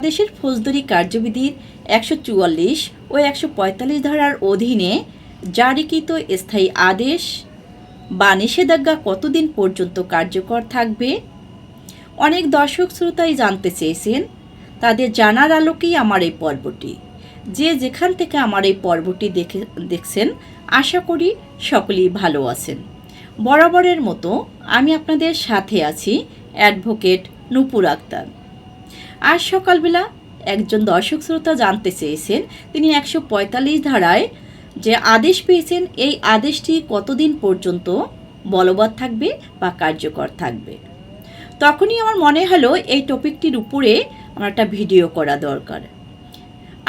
দেশের ফৌজদারি কার্যবিধির একশো চুয়াল্লিশ ও একশো পঁয়তাল্লিশ ধারার অধীনে জারিকৃত স্থায়ী আদেশ বা নিষেধাজ্ঞা কতদিন পর্যন্ত কার্যকর থাকবে? অনেক দর্শক শ্রোতাই জানতে চেয়েছেন, তাদের জানার আলোকেই আমার এই পর্বটি। যে যেখান থেকে আমার এই পর্বটি দেখে, দেখছেন, আশা করি সকলেই ভালো আছেন। বরাবরের মতো আমি আপনাদের সাথে আছি অ্যাডভোকেট নুপুর আক্তার। আজ সকালবেলা একজন দর্শক শ্রোতা জানতে চেয়েছেন, তিনি একশো পঁয়তাল্লিশ ধারায় যে আদেশ পেয়েছেন, এই আদেশটি কতদিন পর্যন্ত বলবৎ থাকবে বা কার্যকর থাকবে? তখনই আমার মনে হলো এই টপিকটির উপরে আমার একটা ভিডিও করা দরকার।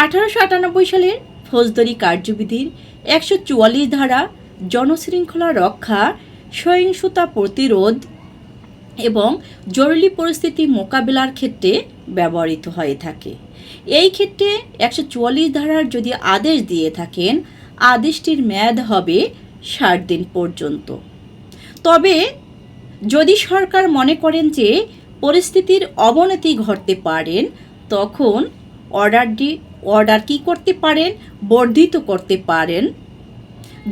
আঠারোশো আটানব্বই সালের ফৌজদারি কার্যবিধির একশো চুয়াল্লিশ ধারা জনশৃঙ্খলা রক্ষা, সহিংসতা প্রতিরোধ এবং জরুরি পরিস্থিতি মোকাবিলার ক্ষেত্রে ব্যবহৃত হয়ে থাকে। এই ক্ষেত্রে একশো চুয়াল্লিশ ধারার যদি আদেশ দিয়ে থাকেন, আদেশটির মেয়াদ হবে ষাট দিন পর্যন্ত। তবে যদি সরকার মনে করেন যে পরিস্থিতির অবনতি ঘটতে পারেন, তখন অর্ডারটি, অর্ডার কি করতে পারেন, বর্ধিত করতে পারেন।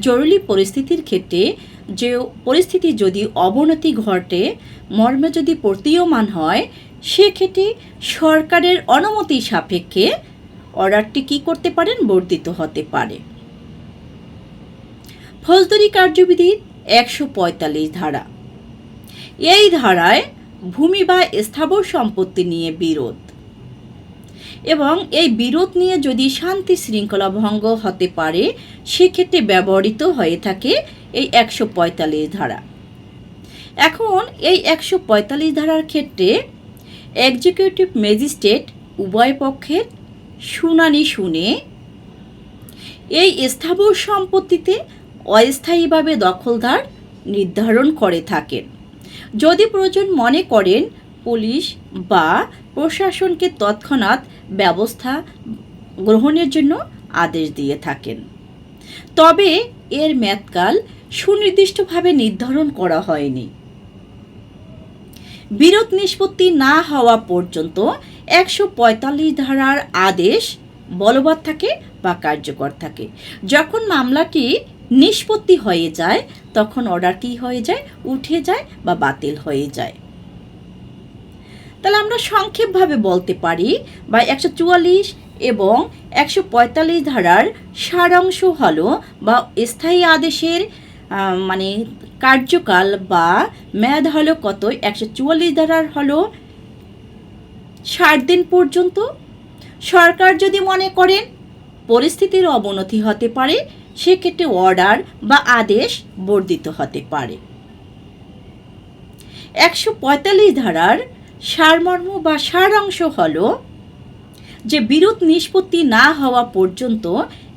জরুরি পরিস্থিতির ক্ষেত্রে যে পরিস্থিতি যদি অবনতি ঘটে, মর্মে যদি প্রতীয়মান হয়, সেক্ষেত্রে সরকারের অনুমতি সাপেক্ষে অর্ডারটি কি করতে পারেন? বর্ধিত হতে পারে। ফৌজদারি কার্যবিধির একশো পঁয়তাল্লিশ ধারা। এই ধারায় ভূমি বা স্থাবর সম্পত্তি নিয়ে বিরোধ। এবং এই বিরোধ নিয়ে যদি শান্তি শৃঙ্খলা ভঙ্গ হতে পারে, সেক্ষেত্রে ব্যবহৃত হয়ে থাকে এই একশো পঁয়তাল্লিশ ধারা। এখন এই একশো পঁয়তাল্লিশ ধারার ক্ষেত্রে এক্সিকিউটিভ ম্যাজিস্ট্রেট উভয় পক্ষের শুনানি শুনে এই স্থাবর সম্পত্তিতে অস্থায়ীভাবে দখলদার নির্ধারণ করে থাকেন। যদি প্রয়োজন মনে করেন পুলিশ বা প্রশাসনকে তৎক্ষণাৎ ব্যবস্থা গ্রহণের জন্য আদেশ দিয়ে থাকেন। তবে এর মেয়াদকাল সুনির্দিষ্টভাবে নির্ধারণ করা হয়নি। বিরোধ নিষ্পত্তি না হওয়া পর্যন্ত একশো পঁয়তাল্লিশ ধারার আদেশ বলবৎ থাকে বা কার্যকর থাকে। যখন মামলাটি নিষ্পত্তি হয়ে যায়, তখন অর্ডার কি হয়ে যায়, উঠে যায় বা বাতিল হয়ে যায়। তাহলে আমরা সংক্ষেপভাবে বলতে পারি, বা একশো চুয়াল্লিশ এবং একশো পঁয়তাল্লিশ ধারার সারাংশ হলো, বা স্থায়ী আদেশের মানে কার্যকাল বা মেয়াদ হলো কত? একশো চুয়াল্লিশ ধারার হলো ষাট দিন পর্যন্ত। সরকার যদি মনে করেন পরিস্থিতির অবনতি হতে পারে, সেক্ষেত্রে অর্ডার বা আদেশ বর্ধিত হতে পারে। একশো পঁয়তাল্লিশ ধারার সারমর্ম বা সারাংশ হল যে বিরোধ নিষ্পত্তি না হওয়া পর্যন্ত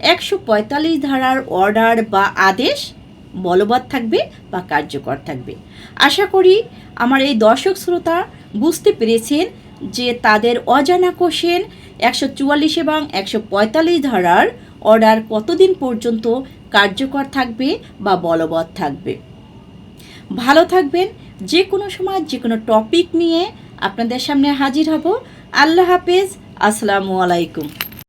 একশো পঁয়তাল্লিশ ধারার অর্ডার বা আদেশ বলবৎ থাকবে বা কার্যকর থাকবে। আশা করি আমার এই দর্শক শ্রোতা বুঝতে পেরেছেন যে তাদের অজানা কোশ্চেন একশো চুয়াল্লিশ এবং একশো পঁয়তাল্লিশ ধারার অর্ডার কতদিন পর্যন্ত কার্যকর থাকবে বা বলবৎ থাকবে। ভালো থাকবেন, যে কোনো সময়, যে কোনো টপিক নিয়ে আপনাদের সামনে হাজির হব। আল্লাহ হাফেজ। আসসালামু আলাইকুম।